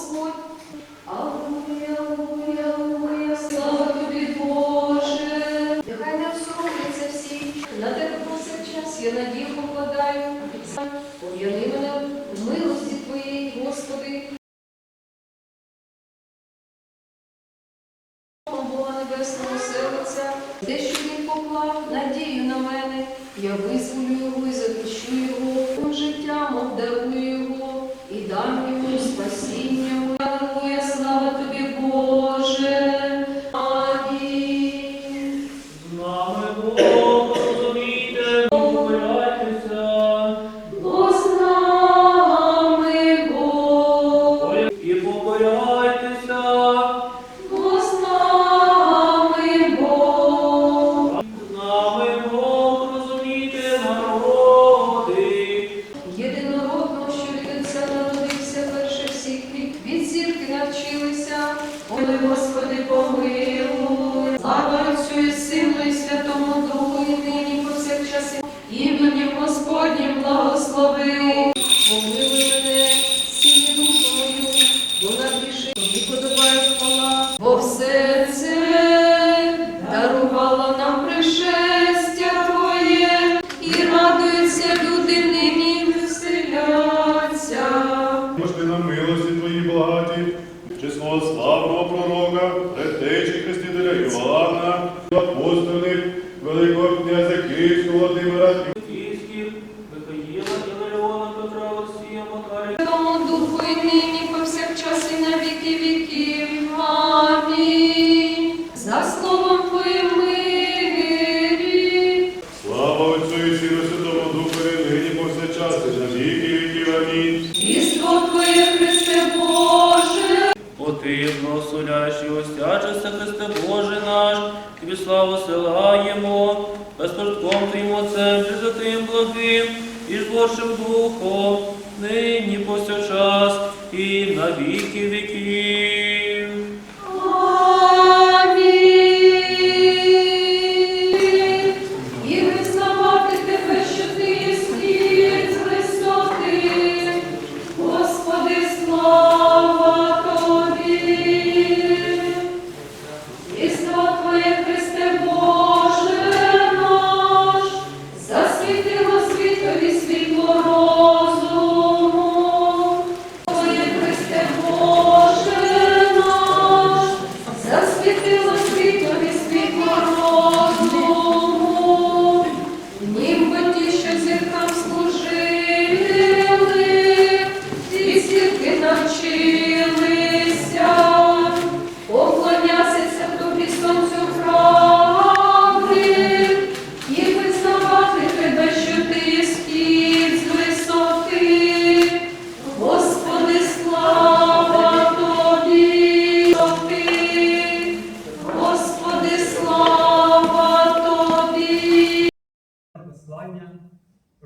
Господь. Аллилуйя, аллилуйя, слава тобі, Боже. Нехай не обсоромляться всі, на тебе просить я надію покладаю. Пов'яни мене в милості Твоєї, Господи. Бога Небесного серця, де він поклав, надію на мене, я визволю його і захищу його, життям обдарую. З нами Бог, мою, бо на гріші тобі подобає хвала. Бо все це дарувало нам пришестя Твоє, і радуються люди нині веселяться. Пошли на милості Твої благаті, число славного пророка, предтечі Хрестителя Іоанна, апостольних, Великого князя Київського Володимира безпорядком Твоим Отцем, Пресвятим благим і жборчим Духом, нині повсякчас і на віки віків.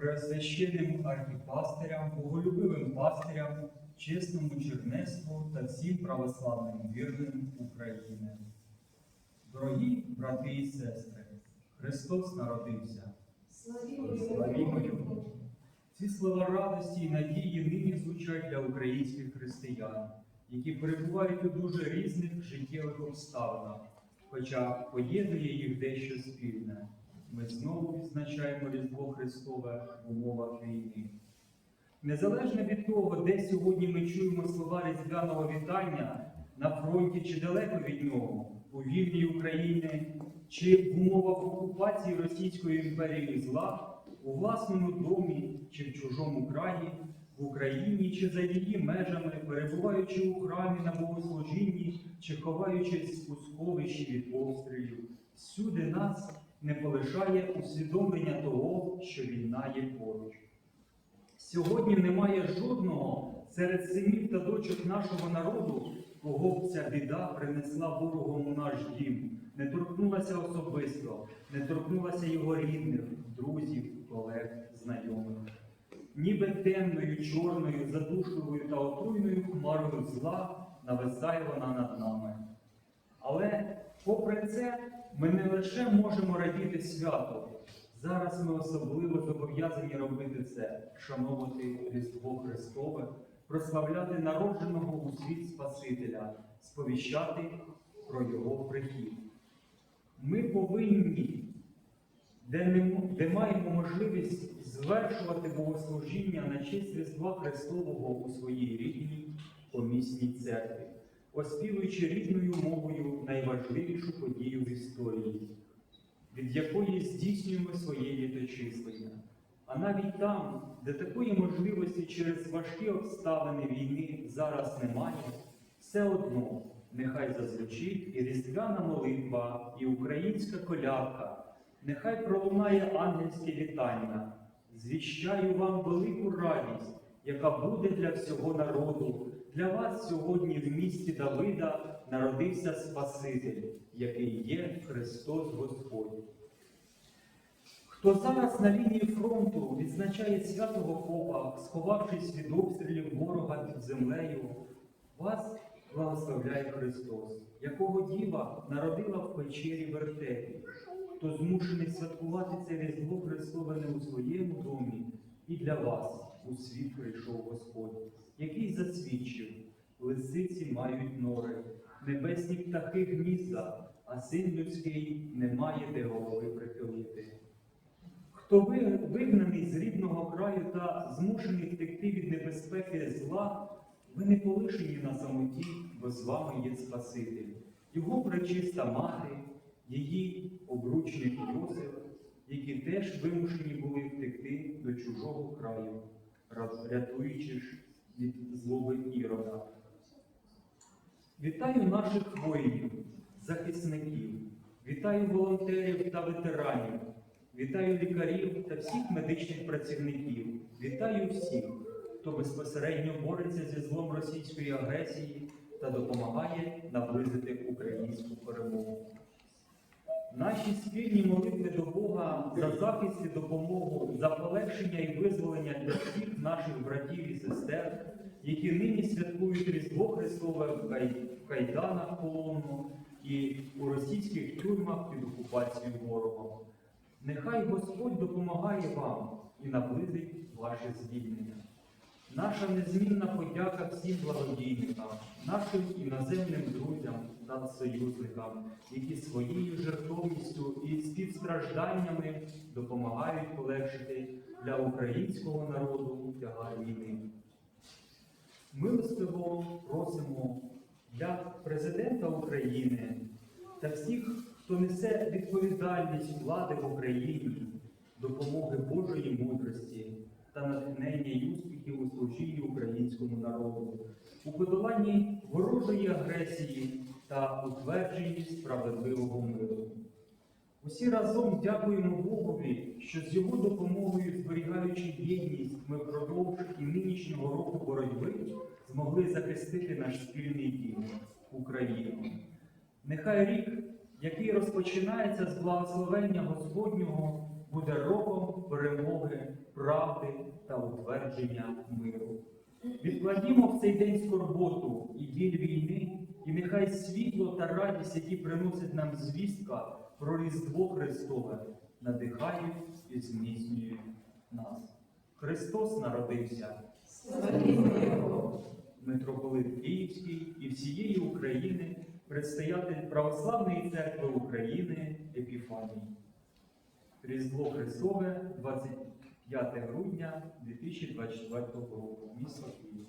Преосвященним архіпастирям, боголюбивим пастирям, чесному чернецтву та всім православним вірним України. Дорогі брати і сестри, Христос народився. Славімо Його! Ці слова радості і надії нині звучать для українських християн, які перебувають у дуже різних життєвих обставинах, хоча поєднує їх дещо спільне. Ми знову відзначаємо Різдво Христове в умовах війни. Незалежно від того, де сьогодні ми чуємо слова різдвяного вітання на фронті чи далеко від нього, у вільній Україні чи в умовах окупації Російської імперії зла, у власному домі чи в чужому краї, в Україні чи за її межами, перебуваючи у храмі на богослужінні чи ховаючись у сховищі від обстрілів, всюди нас не полишає усвідомлення того, що війна є поруч. Сьогодні немає жодного серед синів та дочок нашого народу, кого б ця біда принесла ворогом у наш дім, не торкнулася особисто, не торкнулася його рідних, друзів, колег, знайомих. Ніби темною, чорною, задушливою та отруйною хмарою зла нависає вона над нами. Але, попри це, ми не лише можемо радіти свято. Зараз ми особливо зобов'язані робити це, шановувати Різдво Христове, прославляти народженого у світ Спасителя, сповіщати про Його прихід. Ми повинні де, не, де маємо можливість звершувати богослужіння на честь Різдва Христового у своїй рідній помісній церкві, оспівуючи рідною мовою найважливішу подію в історії, від якої здійснюємо своє літочислення. А навіть там, де такої можливості через важкі обставини війни зараз немає, все одно нехай зазвучить і різдвяна молитва, і українська колядка, нехай пролунає ангельське вітання. Звіщаю вам велику радість, яка буде для всього народу. Для вас сьогодні в місті Давида народився Спаситель, який є Христос Господь. Хто зараз на лінії фронту відзначає святого Попа, сховавшись від обстрілів ворога під землею, вас благословляє Христос, якого діва народила в печері вертепі, хто змушений святкувати це Різдво Христове не у своєму домі, і для вас у світ прийшов Господь, який засвідчив, лисиці мають нори, небесні птахи гнізда, а син людський не має де голови прихилити. Хто вигнаний з рідного краю та змушений втекти від небезпеки зла, ви не полишені на самоті, бо з вами є Спаситель, його пречиста мати, її обручник Йосиф, які теж вимушені були втекти до чужого краю, рятуючи ж від злоби Ірода. Вітаю наших воїнів, захисників, вітаю волонтерів та ветеранів, вітаю лікарів та всіх медичних працівників, вітаю всіх, хто безпосередньо бореться зі злом російської агресії та допомагає наблизити українську перемогу. Наші спільні молитви до Бога за захист і допомогу, за полегшення і визволення для всіх наших братів і сестер, які нині святкують Різдво Христове в кайданах полону і у російських тюрмах під окупацією ворогом. Нехай Господь допомагає вам і наблизить ваше звільнення. Наша незмінна подяка всім благодійникам, нашим іноземним друзям та союзникам, які своєю жертовністю і співстражданнями допомагають полегшити для українського народу тягар війни. Милостиво просимо для президента України та всіх, хто несе відповідальність влади в Україні, допомоги Божої мудрості та натхнення й успіхів у служінні українському народу, у подоланні ворожої агресії та утвердженні справедливого миру. Усі разом дякуємо Богові, що з його допомогою, зберігаючи єдність, ми впродовж і нинішнього року боротьби змогли захистити наш спільний дім Україну. Нехай рік, який розпочинається з благословення Господнього, буде роком перемоги, правди та утвердження миру. Відкладімо в цей день скорботу і біль війни, і нехай світло та радість, які приносить нам звістка про Різдво Христове, надихають і зміцнюють нас. Христос народився, Його! митрополит Київський і всієї України, предстоятель Православної церкви України Епіфаній. Різдво Христове, 25 грудня 2024 року. Місто Київ.